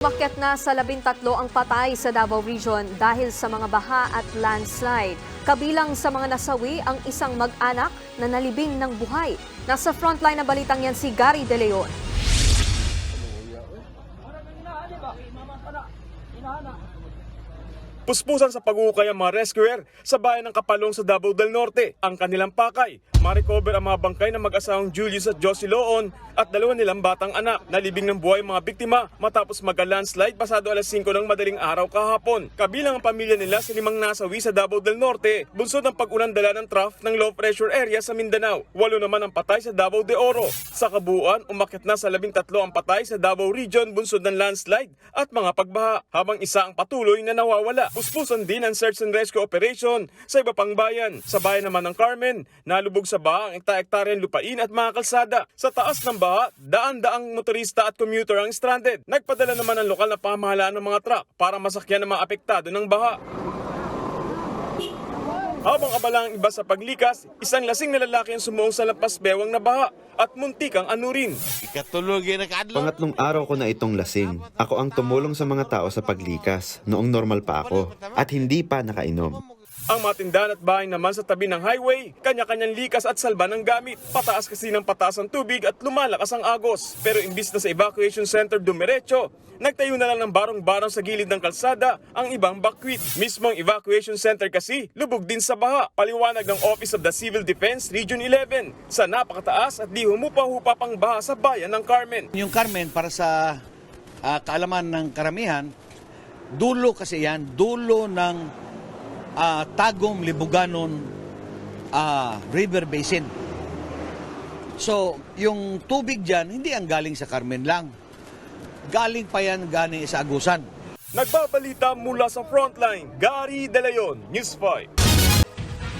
Umakyat na sa labintatlo ang patay sa Davao Region dahil sa mga baha at landslide. Kabilang sa mga nasawi ang isang mag-anak na nalibing ng buhay. Nasa frontline ng balitang yan si Gary De Leon. Puspusan sa pagukay ang mga rescuer sa bayan ng Kapalong sa Davao del Norte. Ang kanilang pakay, ma-recover ang mga bangkay ng mag-asawang Julius at Josie Loon at dalawa nilang batang anak. Nalibing ng buhay mga biktima matapos mag-landslide pasado alas 5 ng madaling araw kahapon. Kabilang ang pamilya nila sa limang nasawi sa Davao del Norte, bunsod ng pag-ulan dala ng trough ng low pressure area sa Mindanao. Walo naman ang patay sa Davao de Oro. Sa kabuuan, umakyat na sa labintatlo ang patay sa Davao Region bunsod ng landslide at mga pagbaha, habang isa ang patuloy na nawawala. Puspusan din ang search and rescue operation sa iba pang bayan. Sa bayan naman ng Carmen, nalubog sa baha ang ekta-ektaryang lupain at mga kalsada. Sa taas ng baha, daan-daang motorista at commuter ang stranded. Nagpadala naman ang lokal na pamahalaan ng mga truck para masakyan ang mga apektado ng baha. Habang abala ang iba sa paglikas, isang lasing na lalaki ang sumuong sa lampas bewang na baha at muntikang anurin. Ikatulog yung nakadlo. Pangatlong araw ko na itong lasing. Ako ang tumulong sa mga tao sa paglikas noong normal pa ako at hindi pa nakainom. Ang mga tindahan at bahay naman sa tabi ng highway, kanya-kanyang likas at salba ng gamit. Pataas kasi ng pataas ang tubig at lumalakas ang agos. Pero imbis na sa evacuation center dumiretso, nagtayo na lang ng barong-barong sa gilid ng kalsada ang ibang bakwit. Mismong evacuation center kasi, lubog din sa baha. Paliwanag ng Office of the Civil Defense Region 11 sa napakataas at di humupa-hupa pang baha sa bayan ng Carmen. Yung Carmen, para sa ah, kaalaman ng karamihan, dulo kasi yan, dulo ng ah, Tagum, Libuganon ah, River Basin. So, yung tubig dyan, hindi ang galing sa Carmen lang. Galing pa yan galing sa Agusan. Nagbabalita mula sa frontline, Gary De Leon, News 5.